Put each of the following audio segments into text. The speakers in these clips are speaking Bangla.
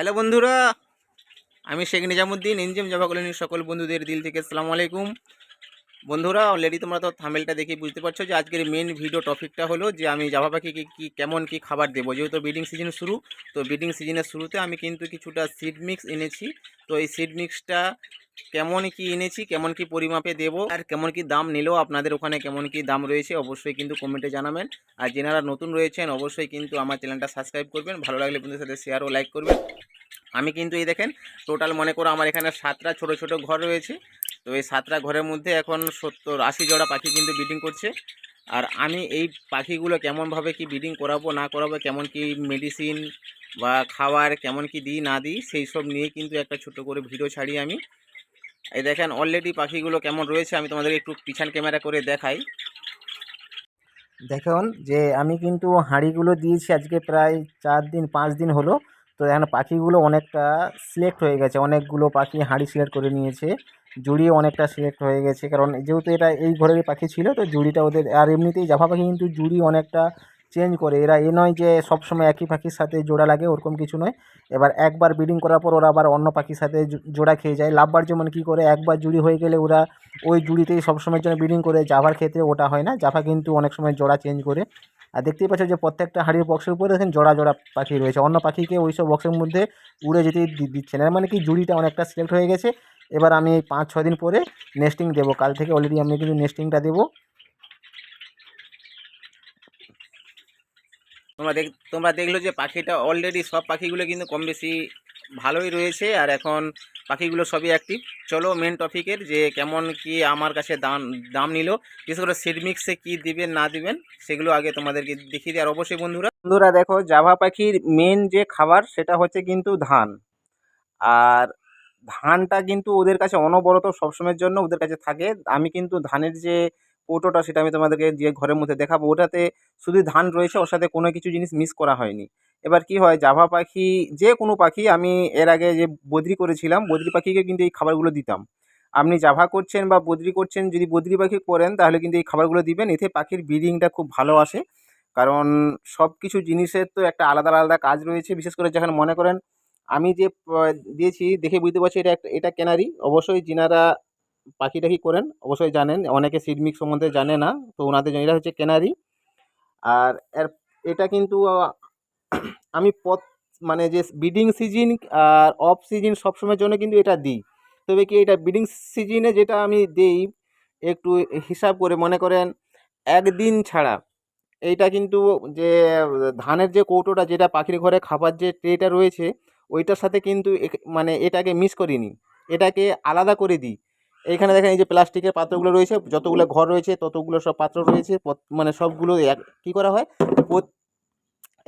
হ্যালো বন্ধুরা, আমি শেখ নিজামুদ্দিন, এনজিএম জাভা কলোনির সকল বন্ধুদের দিল থেকে আসসালামু আলাইকুম। বন্ধুরা অলরেডি তোমরা তো থামেলটা দেখে বুঝতে পারছ যে আজকের মেন ভিডিও টপিকটা হলো যে আমি জাভা পাখিকে কী, কেমন কি খাবার দেবো। যেহেতু ব্রিডিং সিজন শুরু, তো ব্রিডিং সিজনের শুরুতে আমি কিন্তু কিছুটা সিড মিক্স এনেছি। তো এই সিড মিক্সটা কেমন কি এনেছি, কেমন কি পরিমাপে দেবো, আর কেমন কি দাম নিলেও আপনাদের ওখানে কেমন কি দাম রয়েছে, অবশ্যই কিন্তু কমেন্টে জানাবেন। আর যেনারা নতুন রয়েছেন, অবশ্যই কিন্তু আমার চ্যানেলটা সাবস্ক্রাইব করবেন। ভালো লাগলে বন্ধুদের সাথে শেয়ার ও লাইক করবেন। আমি কিন্তু এই দেখেন টোটাল মনে করো আমার এখানে সাতটা ছোট ছোট ঘর রয়েছে। তো এই সাতটা ঘরের মধ্যে এখন সত্তর, আশি জোড়া পাখি কিন্তু ব্রিডিং করছে। আর আমি এই পাখিগুলো কেমনভাবে কি ব্রিডিং করাবো, না করাবো, কেমন কি মেডিসিন বা খাবার কেমন কি দিই, না দিই, সেই সব নিয়ে কিন্তু একটা ছোট করে ভিডিও ছাড়ি আমি। এই দেখেন অলরেডি পাখিগুলো কেমন রয়েছে, আমি তোমাদের একটু পিছান ক্যামেরা করে দেখাই। দেখুন, যে আমি কিন্তু হাঁড়িগুলো দিয়েছি আজকে প্রায় চার দিন, পাঁচ দিন হলো। তো এখানে পাখিগুলো অনেকটা সিলেক্ট হয়ে গেছে। অনেকগুলো পাখি হাঁড়ি সিলেক্ট করে নিয়েছে। জুড়িও অনেকটা সিলেক্ট হয়ে গেছে। কারণ যেহেতু এটা এই ঘরেরই পাখি ছিল, তো জুড়িটা ওদের, আর এমনিতেই জাফা পাখি কিন্তু জুড়ি অনেকটা চেঞ্জ করে। এরা এ নয় যে সবসময় একই পাখির সাথে জোড়া লাগে, ওরকম কিছু নয়। এবার একবার ব্রিডিং করার পর ওরা আবার অন্য পাখির সাথে জোড়া খেয়ে যায়। লাভবার যেমন কী করে, একবার জুড়ি হয়ে গেলে ওরা ওই জুড়িতেই সবসময়ের জন্য ব্রিডিং করে। জাভার ক্ষেত্রে ওটা হয় না। জাভা কিন্তু অনেক সময় জোড়া চেঞ্জ করে। আর দেখতেই পাচ্ছ যে প্রত্যেকটা হাড়ির বক্সের উপরে দেখেন জোড়া জোড়া পাখি রয়েছে। অন্য পাখিকে ওই সব বক্সের মধ্যে উড়ে যেতে দিচ্ছে না। মানে কি জুড়িটা অনেকটা সিলেক্ট হয়ে গেছে। এবার আমি পাঁচ ছ দিন পরে নেস্টিং দেবো। কাল থেকে অলরেডি আমি কিন্তু নেস্টিংটা দেবো। তোমরা দেখ, তোমরা দেখল যে পাখিটা অলরেডি সব পাখিগুলো কিন্তু কম বেশি ভালোই রয়েছে। আর এখন পাখিগুলো সবই অ্যাক্টিভ চলো মেন টপিকের যে কেমন কি আমার কাছে দাম দাম নিল, বিশেষ করে সিড মিক্সে কী দিবেন, না দিবেন, সেগুলো আগে তোমাদেরকে দেখিয়ে দিই। আর অবশ্যই বন্ধুরা বন্ধুরা দেখো, জাভা পাখির মেন যে খাবার, সেটা হচ্ছে কিন্তু ধান। আর ধানটা কিন্তু ওদের কাছে অনবরত সবসময়ের জন্য ওদের কাছে থাকে। আমি কিন্তু ধানের যে কৌটোটা সেটা আমি তোমাদেরকে যে ঘরের মধ্যে দেখাবো, ওটাতে শুধু ধান রয়েছে, ওর সাথে কোনো কিছু জিনিস মিস করা হয়নি। এবার কি হয়, জাভা পাখি, যে কোনো পাখি, আমি এর আগে যে বদ্রি করেছিলাম, বদ্রি পাখিকে কিন্তু এই খাবারগুলো দিতাম। আপনি জাভা করছেন বা বদ্রি করছেন, যদি বদ্রি পাখি করেন, তাহলে কিন্তু এই খাবারগুলো দিবেন, এতে পাখির ব্রিডিংটা খুব ভালো আসে। কারণ সব কিছু জিনিসের তো একটা আলাদা আলাদা কাজ রয়েছে, বিশেষ করে যখন মনে করেন, আমি যে দিয়েছি, দেখে বুঝতে পারছি এটা একটা, এটা কেনারি অবশ্যই যিনারা পাখি টাখি করেন। অবশ্যই জানেন, অনেকে সিড মিক্স সম্বন্ধে জানে না, তো ওনাদের জন্য এটা হচ্ছে কেনারি আর এর, এটা কিন্তু আমি পথ মানে যে ব্রিডিং সিজন আর অফ সিজন সবসময়ের জন্য কিন্তু এটা দিই। তবে কি এটা ব্রিডিং সিজনে যেটা আমি দিই, একটু হিসাব করে মনে করেন, একদিন ছাড়া। এইটা কিন্তু যে, ধানের যে কৌটোটা, যেটা পাখির ঘরে খাবার যে ট্রেটা রয়েছে, ওইটার সাথে কিন্তু মানে এটাকে মিস করিনি। এটাকে আলাদা করে দিই। এইখানে দেখেন এই যে প্লাস্টিকের পাত্রগুলো রয়েছে, যতগুলো ঘর রয়েছে, ততগুলো সব পাত্র রয়েছে মানে সবগুলো এক, কী করা হয়?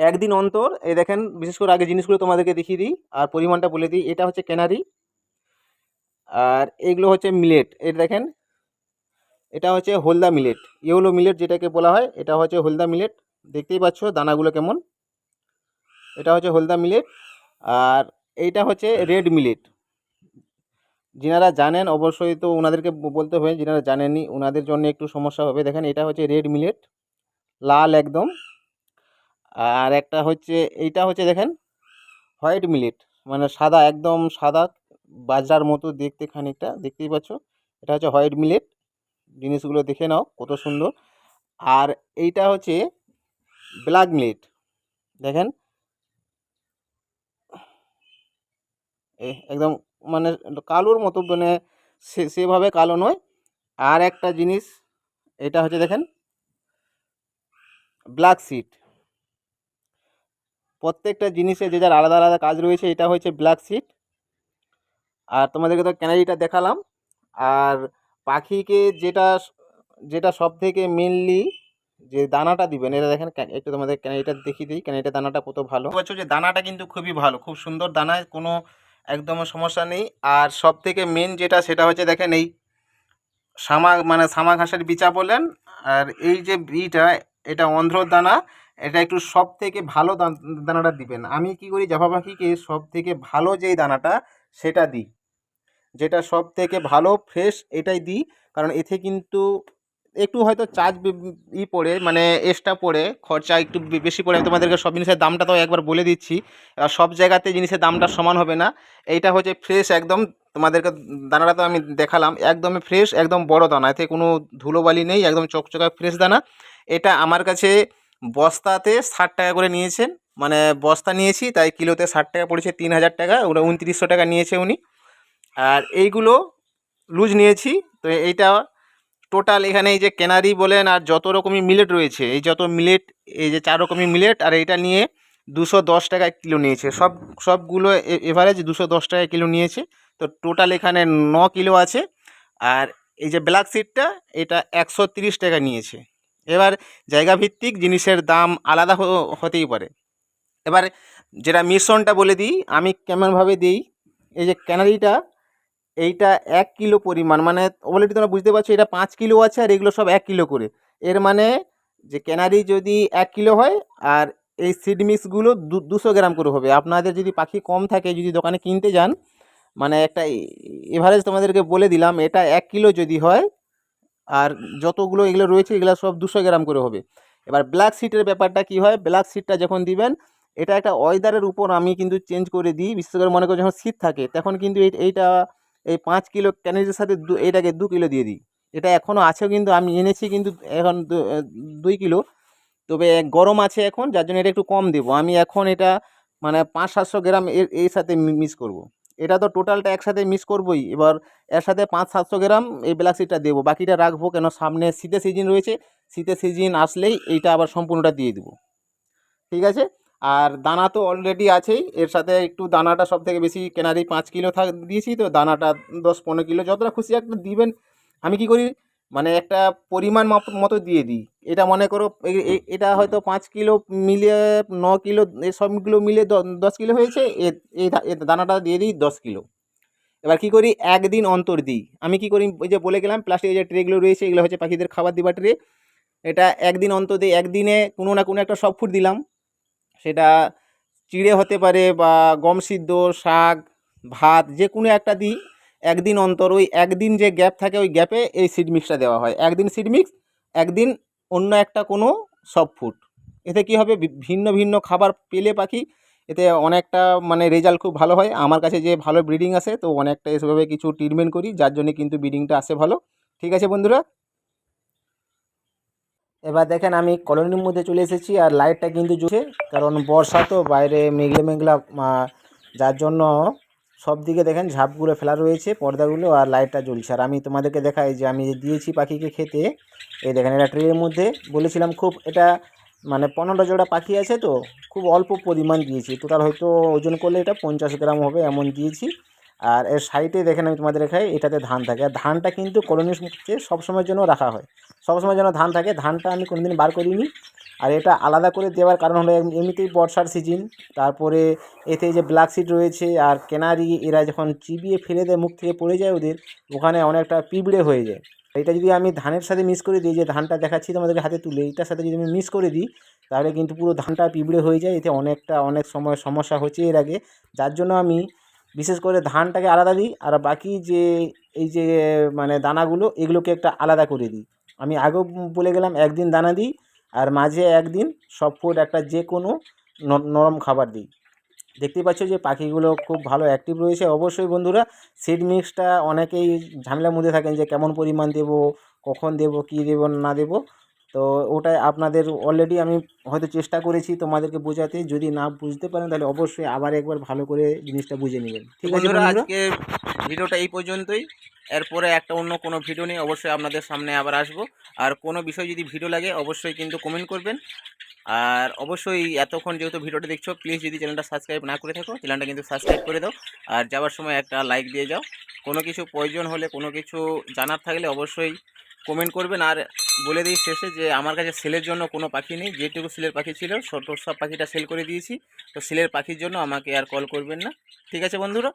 একদিন অন্তর, এই দেখেন, বিশেষ করে আগে জিনিসগুলো তোমাদেরকে দেখিয়ে দিই, আর পরিমাণটা বলে দিই, এটা হচ্ছে কেনারি আর এগুলো হচ্ছে মিলেট এটা দেখেন, এটা হচ্ছে হলদা মিলেট, ইয়েলো মিলেট যেটাকে বলা হয়, এটা হচ্ছে হলদা মিলেট, দেখতেই পাচ্ছ দানাগুলো কেমন? এটা হচ্ছে হলদা মিলেট, আর এইটা হচ্ছে রেড মিলেট যিনারা জানেন, অবশ্যই তো ওনাদেরকে বলতে হবে, যিনারা জানেননি ওনাদের জন্য একটু সমস্যা হবে। দেখেন, এটা হচ্ছে রেড মিলেট, লাল একদম। আর একটা হচ্ছে, এইটা হচ্ছে দেখেন, হোয়াইট মিলেট মানে সাদা, একদম সাদা, বাজরার মতো দেখতে খানিকটা, দেখতেই পাচ্ছ? এটা হচ্ছে হোয়াইট মিলেট, জিনিসগুলো দেখে নাও কত সুন্দর। আর এইটা হচ্ছে ব্ল্যাক মিলেট, দেখেন। একদম মানে কালোর মতো মানে সে, সেভাবে কালো নয়। আর একটা জিনিস, এটা হচ্ছে দেখেন ব্ল্যাক সিট প্রত্যেকটা জিনিসে যে যার আলাদা আলাদা কাজ রয়েছে, এটা হচ্ছে ব্ল্যাক সিট আর তোমাদেরকে তো ক্যানারিটা দেখালাম। আর পাখিকে যেটা যেটা সব থেকে মেনলি যে দানাটা দিবেন, এটা দেখেন একটু তোমাদের ক্যানারিটা দেখিয়ে দিই। ক্যানারিটা দানাটা কত ভালো। বলছো যে দানাটা কিন্তু খুবই ভালো, খুব সুন্দর দানায় কোনো একদম সমস্যা নেই। আর সব থেকে মেন যেটা সেটা হচ্ছে দেখেন এই সামা মানে সামা ঘাসের বিচা বলেন আর এই যে বিটা, এটা অন্ধ্রর দানা এটা একটু সব থেকে ভালো দান- দানাটা দিবেন। আমি কি করি জাভা পাখিকে সব থেকে ভালো যেই দানাটা, সেটা দিই। যেটা সব থেকে ভালো ফ্রেশ এটাই দিই। কারণ এতে কিন্তু একটু হয়তো চার্জ ই পড়ে মানে এক্সট্রা পড়ে, খরচা একটু বেশি পড়ে, আমি তোমাদেরকে সব জিনিসের দামটা তো একবার বলে দিচ্ছি। সব জায়গাতে জিনিসের দামটা সমান হবে না। এইটা হচ্ছে ফ্রেশ একদম, তোমাদেরকে দানাটা তো আমি দেখালাম, একদমই ফ্রেশ একদম বড় দানা। এতে কোনো ধুলোবালি নেই, একদম চকচকা ফ্রেশ দানা। এটা আমার কাছে বস্তাতে ষাট টাকা করে নিয়েছেন। মানে বস্তা নিয়েছি, তাই কিলোতে ষাট টাকা পড়েছে, তিন হাজার টাকা ওটা উনত্রিশশো টাকা নিয়েছে উনি। আর এইগুলো লুজ নিয়েছি, তো এইটা টোটাল এখানে এই যে কেনারি বলেন আর যত রকমই মিলেট রয়েছে, এই যত মিলেট এই যে চার রকমই মিলেট আর এইটা নিয়ে দুশো দশ টাকা কিলো নিয়েছে। সব, সবগুলো এভারেজ দুশো দশ টাকা কিলো নিয়েছে। তো টোটাল এখানে ন কিলো আছে আর এই যে ব্ল্যাক সিডটা এটা একশো তিরিশ টাকা নিয়েছে। এবার জায়গা ভিত্তিক জিনিসের দাম আলাদা হতেই পারে। এবার যেটা মিশ্রণটা বলে দিই, আমি কেমনভাবে দিই, এই যে ক্যানারিটা এইটা এক কিলো পরিমাণ মানে অলরেডি তোমরা বুঝতে পারছ এটা পাঁচ কিলো আছে আর এগুলো সব এক কিলো করে। এর মানে যে ক্যানারি যদি এক কিলো হয় আর এই সিড মিক্সগুলো দু- দুশো গ্রাম করে হবে। আপনাদের যদি পাখি কম থাকে, যদি দোকানে কিনতে যান মানে একটা এভারেজ তোমাদেরকে বলে দিলাম, এটা এক কিলো যদি হয় আর যতগুলো এগুলো রয়েছে, এগুলো সব দুশো গ্রাম করে হবে। এবার ব্ল্যাক সিটের ব্যাপারটা কি হয়? ব্ল্যাক সিটটা যখন দিবেন, এটা একটা ওয়েদারের উপর আমি কিন্তু চেঞ্জ করে দিই। বিশেষ করে মনে করি যখন শীত থাকে, তখন কিন্তু এই- এইটা এই পাঁচ কিলো ক্যানেজের সাথে দু এইটাকে দু কিলো দিয়ে দিই। এটা এখনও আছেও কিন্তু, আমি এনেছি কিন্তু এখন দুই কিলো। তবে গরম আছে এখন, যার জন্য এটা একটু কম দেবো। আমি এখন এটা মানে পাঁচ, সাতশো গ্রাম এর এর সাথে মিক্স করব। এটা তো টোটালটা একসাথে মিক্স করবই। এবার এর সাথে পাঁচ, সাতশো গ্রাম এই ব্ল্যাক সিডটা দেবো। বাকিটা রাখব কেন সামনে শীতের সিজন রয়েছে। শীতের সিজন আসলেই এইটা আবার সম্পূর্ণটা দিয়ে দেবো। ঠিক আছে? আর দানা তো অলরেডি আছেই। এর সাথে একটু দানাটা সব থেকে বেশি কেনারি পাঁচ কিলো থাক দিয়েছি তো, দানাটা দশ পনেরো কিলো যতটা খুশি একটা দিবেন। আমি কি করি? মানে একটা পরিমাণ মতো দিয়ে দিই। এটা মনে করো এটা হয়তো পাঁচ কিলো মিলিয়ে ন কিলো সবগুলো মিলিয়ে দশ কিলো হয়েছে, এ- দানাটা দিয়ে দিই দশ কিলো। এবার কি করি? একদিন অন্তর দিই। আমি কি করি? ওই যে বলে গেলাম প্লাস্টিকের যে ট্রেগুলো রয়েছে, এগুলো হচ্ছে পাখিদের খাবার দিবার ট্রে এটা একদিন অন্তর দিই, একদিনে কোনো না কোনো একটা সব ফুড দিলাম। সেটা চিড়ে হতে পারে বা গম সিদ্ধ, শাক, ভাত, যে কোনো একটা দিই একদিন অন্তর, ওই একদিন যে গ্যাপ থাকে, ওই গ্যাপে এই সিড মিক্সটা দেওয়া হয়। একদিন সিড মিক্স একদিন অন্য একটা কোনো সব ফুড এতে কী হবে? ভিন্ন ভিন্ন খাবার পেলে পাখি, এতে অনেকটা মানে রেজাল্ট খুব ভালো হয়। আমার কাছে যে ভালো ব্রিডিং আসে তো অনেকটা এসবভাবে কিছু ট্রিটমেন্ট করি, যার জন্য কিন্তু ব্রিডিংটা আসে ভালো। ঠিক আছে বন্ধুরা? এবার দেখেন আমি কলোনির মধ্যে চলে এসেছি আর লাইটটা কিন্তু জ্বলছে, কারণ বর্ষা তো বাইরে মেঘলা মেঘলা যার জন্য সব দিকে দেখেন ঝাপগুলো ফেলা রয়েছে পর্দাগুলো আর লাইটটা জ্বলছে। আর আমি তোমাদেরকে দেখাই যে আমি দিয়েছি পাখিকে খেতে, এই দেখেন এটা ট্রের মধ্যে, বলেছিলাম খুব এটা মানে পনেরো জোড়া পাখি আছে তো, খুব অল্প পরিমাণ দিয়েছি। টোটাল হয়তো ওজন করলে এটা পঞ্চাশ গ্রাম হবে এমন দিয়েছি। আর এর সাইডে দেখেন আমি তোমাদের দেখাই, এটাতে ধান থাকে। আর ধানটা কিন্তু কলোনির মধ্যে সবসময়ের জন্য রাখা হয়। সবসময় যেন ধান থাকে। ধানটা আমি কোনোদিন বার করিনি। আর এটা আলাদা করে দেওয়ার কারণ হলো এমনিতেই বর্ষার সিজন তারপরে এতে যে ব্ল্যাক সিড রয়েছে আর কেনারি এরা যখন চিবিয়ে ফেলে দেয়, মুখ থেকে পড়ে যায় ওদের, ওখানে অনেকটা পিঁপড়ে হয়ে যায়। এটা যদি আমি ধানের সাথে মিস করে দিই, যে ধানটা দেখাচ্ছি তোমাদেরকে হাতে তুলে, এটার সাথে যদি আমি মিস করে দিই, তাহলে কিন্তু পুরো ধানটা পিঁপড়ে হয়ে যায়। এতে অনেকটা অনেক সময় সমস্যা হচ্ছে এর আগে। যার জন্য আমি বিশেষ করে ধানটাকে আলাদা দিই আর বাকি যে, এই যে মানে দানাগুলো, এগুলোকে একটা আলাদা করে দিই। আমি আগেও বলে গেলাম, একদিন দানা দিই আর মাঝে একদিন সব ফুড একটা যে কোনো নরম খাবার দিই। দেখতেই পাচ্ছ যে পাখিগুলো খুব ভালো অ্যাক্টিভ রয়েছে। অবশ্যই বন্ধুরা সিড মিক্সটা অনেকেই ঝামেলার মধ্যে থাকেন যে কেমন পরিমাণ দেব, কখন দেব, কি দেব, না দেব। তো ওটাই আপনাদের অলরেডি আমি হয়তো চেষ্টা করেছি তোমাদেরকে বোঝাতে। যদি না বুঝতে পারেন তাহলে অবশ্যই আবার একবার ভালো করে জিনিসটা বুঝে নেবেন। ঠিক আছে বন্ধুরা আজকে ভিডিওটা এই পর্যন্তই। এরপরে একটা অন্য কোনো ভিডিও নিয়ে অবশ্যই আপনাদের সামনে আবার আসব। আর কোনো বিষয় যদি ভিডিও লাগে অবশ্যই কিন্তু কমেন্ট করবেন। আর অবশ্যই এতক্ষণ যেহেতু ভিডিওটা দেখছ প্লিজ যদি চ্যানেলটা সাবস্ক্রাইব না করে থাকো চ্যানেলটা কিন্তু সাবস্ক্রাইব করে দাও। আর যাওয়ার সময় একটা লাইক দিয়ে যাও। কোনো কিছু প্রয়োজন হলে কোনো কিছু জানার থাকলে অবশ্যই কমেন্ট করবেন আর বলে দিই শেষে যে আমার কাছে সেলের জন্য কোনো পাখি নেই, যেটুকু সিলের পাখি ছিল ছোট সব পাখিটা সেল করে দিয়েছি। তো সিলের পাখির জন্য আমাকে আর কল করবেন না। ঠিক আছে বন্ধুরা?